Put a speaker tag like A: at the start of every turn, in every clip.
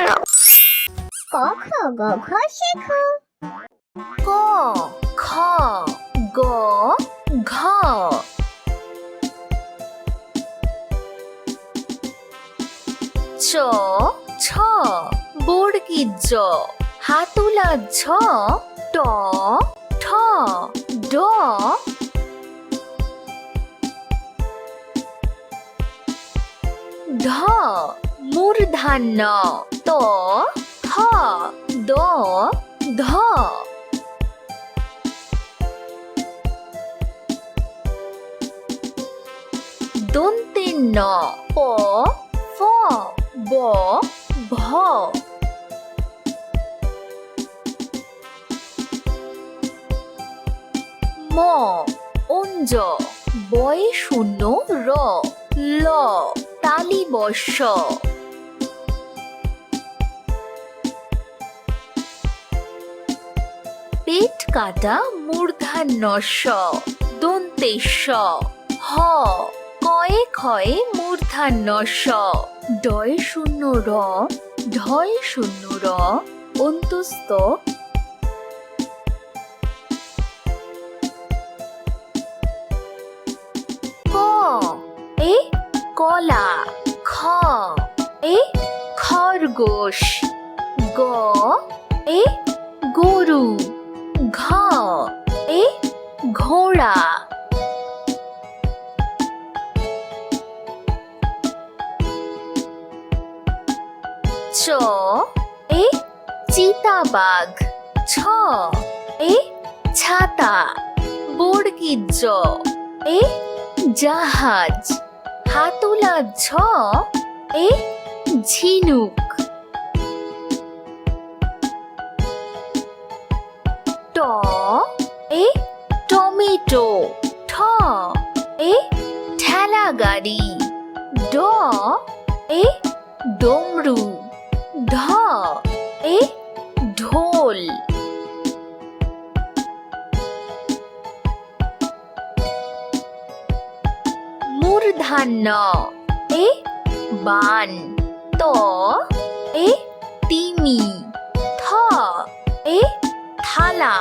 A: ক খ গ ঘ শেখো
B: ক খ গ ঘ চ ছ বর্গি জ হাতুলা ঝ ট ঠ ড ঢ মূর্ধান্য। ত থ দ, ধ। দন্তেন্ন। প, ফ, ব, ভ। ম, অঞ্জ। বয় শূন্য, র, ল। বর্ষ পেট কাটা মূর্ধান্য স দন্তেশ হ, কয়ে ক্ষয়ে মূর্ধান্য স ডয় শূন্য র, ঢয় শূন্য র এ কলা। খ। এ খরগোশ। গ এ গরু। ঘ এ ঘোড়া। চ এ চিতাবাঘ। ছ এ ছাতা। বর্গি জ এ জাহাজ। হাতুলা ঝ, এ ঝিনুক। ট, এ টমেটো। ঠ, এ ঠেলা গাড়ি ড, এ ডমরু। ঢ এ ঢোল। মূর্ধান্য এ? বান। ত। এ? তিমি। থ। এ? থালা।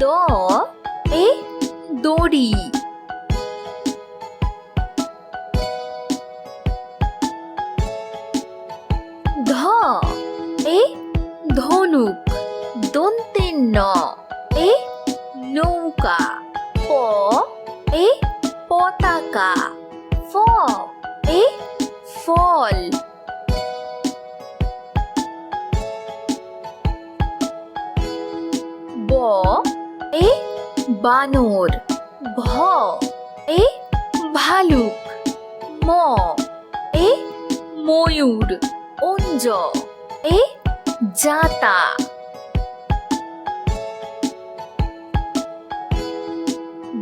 B: দ। এ? দড়ি। ধ? এ? ধনুক। দন্তেন্ন এ? নৌকা। প। এ? পতাকা। ফ এ, ফল। ব, এ, বানর। ভ এ, ভালুক। ম, এ, ময়ূর। অঞ্জ, এ, জাতা।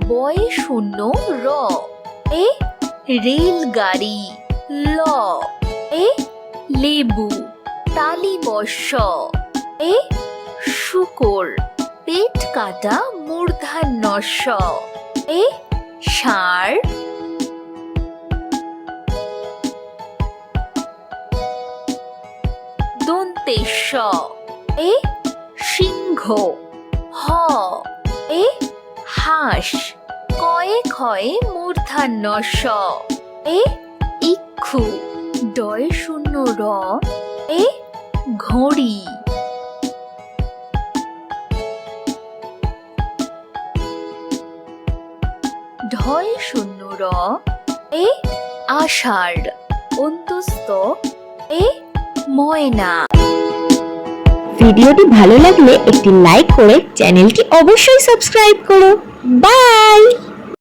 B: বয় শূন্য র, এ রেলগাড়ি, ল। এ, লেবু তালি বর্ষ এ, শুকর, পেট কাটা মূর্ধান্য স এ, ষাঁড়। দন্তেশ এ, সিংহ। হ। এ, হাঁস। কয়ে ক্ষয়ে মূর্ধান্য এ ইক্ষু ডয় শূন্য র, এ ঘড়ি। ঢয় শূন্য র, এ আষাঢ়, অন্তস্থ, এ ময়না।
A: ভিডিওটি ভালো লাগলে একটি লাইক করে চ্যানেলটি অবশ্যই সাবস্ক্রাইব করো। বাই!